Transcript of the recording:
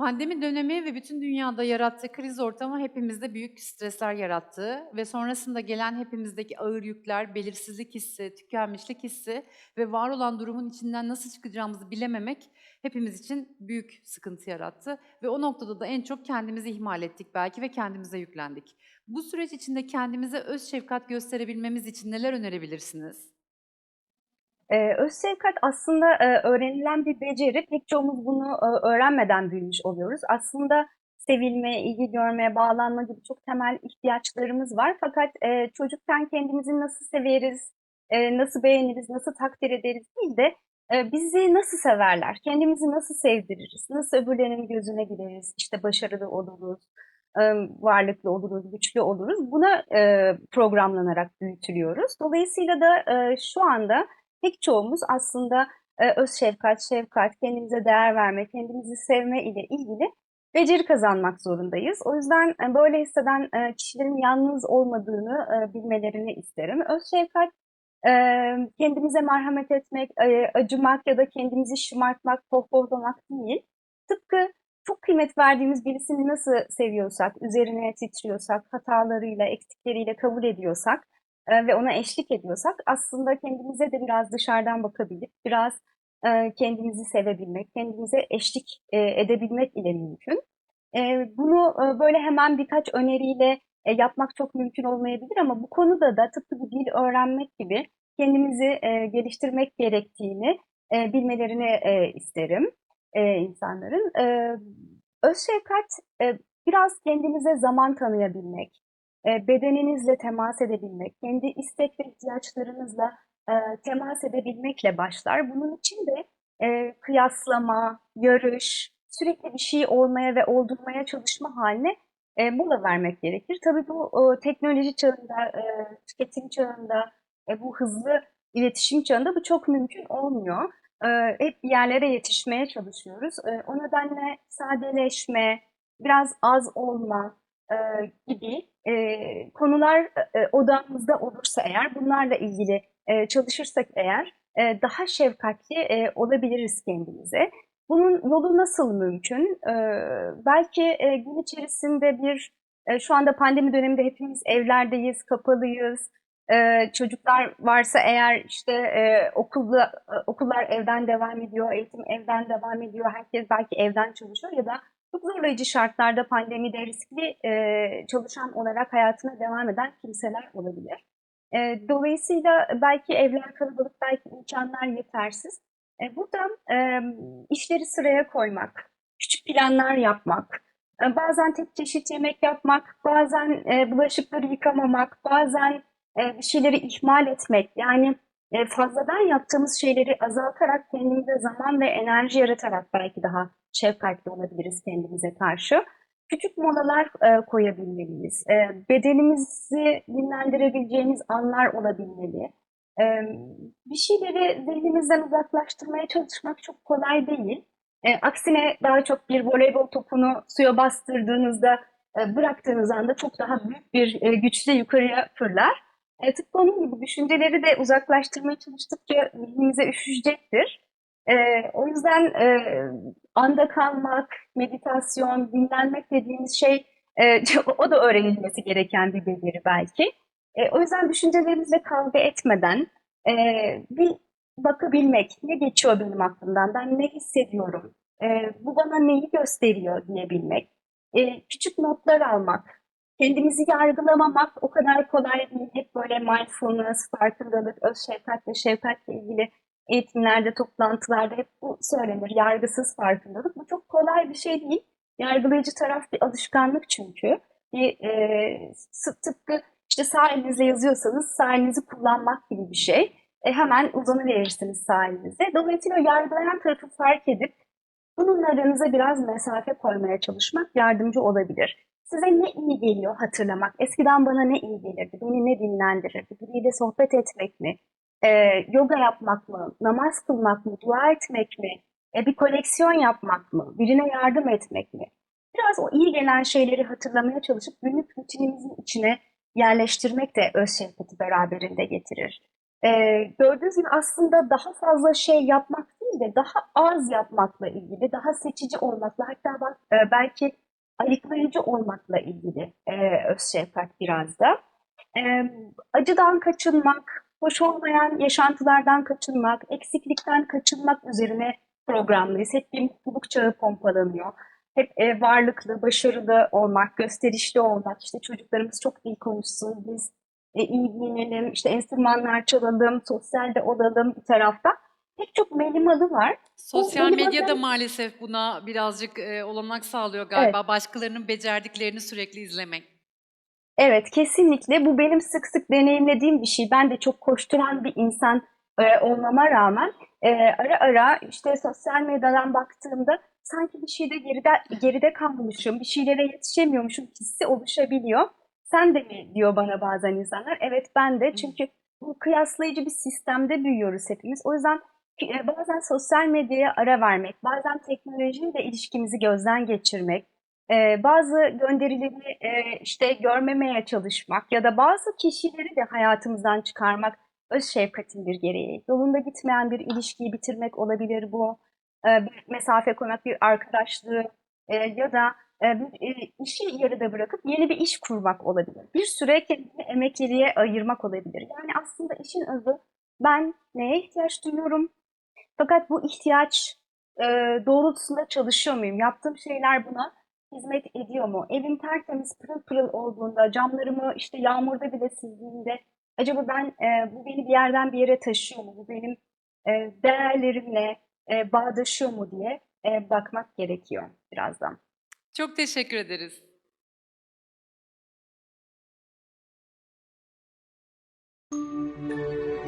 Pandemi dönemi ve bütün dünyada yarattığı kriz ortamı hepimizde büyük stresler yarattı ve sonrasında gelen hepimizdeki ağır yükler, belirsizlik hissi, tükenmişlik hissi ve var olan durumun içinden nasıl çıkacağımızı bilememek hepimiz için büyük sıkıntı yarattı ve o noktada da en çok kendimizi ihmal ettik belki ve kendimize yüklendik. Bu süreç içinde kendimize öz şefkat gösterebilmemiz için neler önerebilirsiniz? Ee, öz şefkat aslında e, öğrenilen bir beceri. Pek çoğumuz bunu e, öğrenmeden büyümüş oluyoruz. Aslında sevilme, ilgi görme, bağlanma gibi çok temel ihtiyaçlarımız var. Fakat e, çocukken kendimizi nasıl severiz, e, nasıl beğeniriz, nasıl takdir ederiz değil de e, bizi nasıl severler, kendimizi nasıl sevdiririz, nasıl öbürlerinin gözüne gireriz, işte başarılı oluruz, e, varlıklı oluruz, güçlü oluruz. Buna e, programlanarak büyütülüyoruz. Dolayısıyla da e, şu anda pek çoğumuz aslında e, öz şefkat, şefkat, kendimize değer verme, kendimizi sevme ile ilgili beceri kazanmak zorundayız. O yüzden e, böyle hisseden e, kişilerin yalnız olmadığını e, bilmelerini isterim. Öz şefkat e, kendimize merhamet etmek, e, acımak ya da kendimizi şımartmak, pohpohlamak değil. Tıpkı çok kıymet verdiğimiz birisini nasıl seviyorsak, üzerine titriyorsak, hatalarıyla, eksikleriyle kabul ediyorsak, e, ve ona eşlik ediyorsak aslında kendimize de biraz dışarıdan bakabilip biraz e, kendimizi sevebilmek, kendimize eşlik e, edebilmek ile mümkün. E, bunu e, böyle hemen birkaç öneriyle yapmak çok mümkün olmayabilir ama bu konuda da tıpkı bir dil öğrenmek gibi kendimizi geliştirmek gerektiğini bilmelerini isterim insanların. E, öz şefkat biraz kendimize zaman tanıyabilmek, bedeninizle temas edebilmek, kendi istek ve ihtiyaçlarınızla e, temas edebilmekle başlar. Bunun için de e, kıyaslama, yarış, sürekli bir şey olmaya ve oldurmaya çalışma haline e, mola vermek gerekir. Tabii bu e, teknoloji çağında, e, tüketim çağında, e, bu hızlı iletişim çağında bu çok mümkün olmuyor. E, hep bir yerlere yetişmeye çalışıyoruz. E, o nedenle sadeleşme, biraz az olma e, gibi e, konular e, odamızda olursa eğer, bunlarla ilgili e, çalışırsak eğer e, daha şefkatli e, olabiliriz kendimize. Bunun yolu nasıl mümkün? E, belki e, gün içerisinde bir, e, şu anda pandemi döneminde hepimiz evlerdeyiz, kapalıyız. E, çocuklar varsa eğer işte e, okulda, e, okullar evden devam ediyor, eğitim evden devam ediyor, herkes belki evden çalışıyor ya da çok zorlayıcı şartlarda pandemide riskli e, çalışan olarak hayatına devam eden kimseler olabilir. E, dolayısıyla belki evler kalabalık, belki imkanlar yetersiz. E, burada e, işleri sıraya koymak, küçük planlar yapmak, e, bazen tek çeşit yemek yapmak, bazen e, bulaşıkları yıkamamak, bazen e, bir şeyleri ihmal etmek. Yani e, fazladan yaptığımız şeyleri azaltarak kendimize zaman ve enerji yaratarak belki daha şefkatli olabiliriz kendimize karşı. Küçük molalar e, koyabilmeliyiz. E, bedenimizi dinlendirebileceğimiz anlar olabilmeli. E, bir şeyleri zihnimizden uzaklaştırmaya çalışmak çok kolay değil. E, aksine daha çok bir voleybol topunu suya bastırdığınızda, e, bıraktığınız anda çok daha büyük bir e, güçle yukarıya fırlar. E, tıpkı onun gibi düşünceleri de uzaklaştırmaya çalıştıkça zihnimize üşüşecektir. E, o yüzden e, anda kalmak, meditasyon, dinlenmek dediğimiz şey e, o da öğrenilmesi gereken bir beceri belki. E, o yüzden düşüncelerimizle kavga etmeden e, bir bakabilmek, ne geçiyor benim aklımdan, ben ne hissediyorum, e, bu bana neyi gösteriyor diyebilmek, e, küçük notlar almak, kendimizi yargılamamak o kadar kolay değil. Hep böyle mindfulness, farkındalık, öz şefkat ve şefkatle ilgili eğitimlerde, toplantılarda hep bu söylenir. Yargısız farkındalık. Bu çok kolay bir şey değil. Yargılayıcı taraf bir alışkanlık çünkü. Bir, e, tıpkı işte sağ elinizle yazıyorsanız sağ elinizi kullanmak gibi bir şey. E, hemen uzanıverirsiniz sağ elinize. Dolayısıyla yargılayan tarafı fark edip bununla aranıza biraz mesafe koymaya çalışmak yardımcı olabilir. Size ne iyi geliyor hatırlamak? Eskiden bana ne iyi gelirdi? Beni ne dinlendirirdi? Biriyle sohbet etmek mi? e, yoga yapmak mı, namaz kılmak mı, dua etmek mi, e, bir koleksiyon yapmak mı, birine yardım etmek mi? Biraz o iyi gelen şeyleri hatırlamaya çalışıp günlük rutinimizin içine yerleştirmek de öz şefkati beraberinde getirir. Ee, gördüğünüz gibi aslında daha fazla şey yapmak değil de daha az yapmakla ilgili, daha seçici olmakla, hatta bak, e, belki ayıklayıcı olmakla ilgili e, öz şefkat biraz da. E, acıdan kaçınmak, hoş olmayan yaşantılardan kaçınmak, eksiklikten kaçınmak üzerine programlıyız. Hep bir mutluluk çağı pompalanıyor. Hep e, varlıklı, başarılı olmak, gösterişli olmak, işte çocuklarımız çok iyi konuşsun, biz e, iyi giyinelim, işte enstrümanlar çalalım, sosyalde olalım bir taraftan. Pek çok melimalı var. Sosyal medya da maalesef buna birazcık e, olanak sağlıyor galiba. Başkalarının becerdiklerini sürekli izlemek. Evet, kesinlikle. Bu benim sık sık deneyimlediğim bir şey. Ben de çok koşturan bir insan e, olmama rağmen e, ara ara işte sosyal medyadan baktığımda sanki bir şeyde geride geride kalmışım, bir şeylere yetişemiyormuşum hissi oluşabiliyor. Sen de mi diyor bana bazen insanlar. Evet ben de çünkü bu kıyaslayıcı bir sistemde büyüyoruz hepimiz. O yüzden e, bazen sosyal medyaya ara vermek, bazen teknolojiyle ilişkimizi gözden geçirmek, e, bazı gönderileri e, işte görmemeye çalışmak ya da bazı kişileri de hayatımızdan çıkarmak öz şefkatin bir gereği. Yolunda gitmeyen bir ilişkiyi bitirmek olabilir bu. Bir mesafe koymak, bir arkadaşlığı ya da işi yarıda bırakıp yeni bir iş kurmak olabilir. Bir süre kendini emekliliğe ayırmak olabilir. Yani aslında işin özü ben neye ihtiyaç duyuyorum? Fakat bu ihtiyaç e, doğrultusunda çalışıyor muyum? Yaptığım şeyler buna hizmet ediyor mu? Evim tertemiz pırıl pırıl olduğunda, camlarımı işte yağmurda bile sildiğimde acaba ben e, bu beni bir yerden bir yere taşıyor mu? Bu benim e, değerlerimle e, bağdaşıyor mu diye e, bakmak gerekiyor birazdan. Çok teşekkür ederiz. Müzik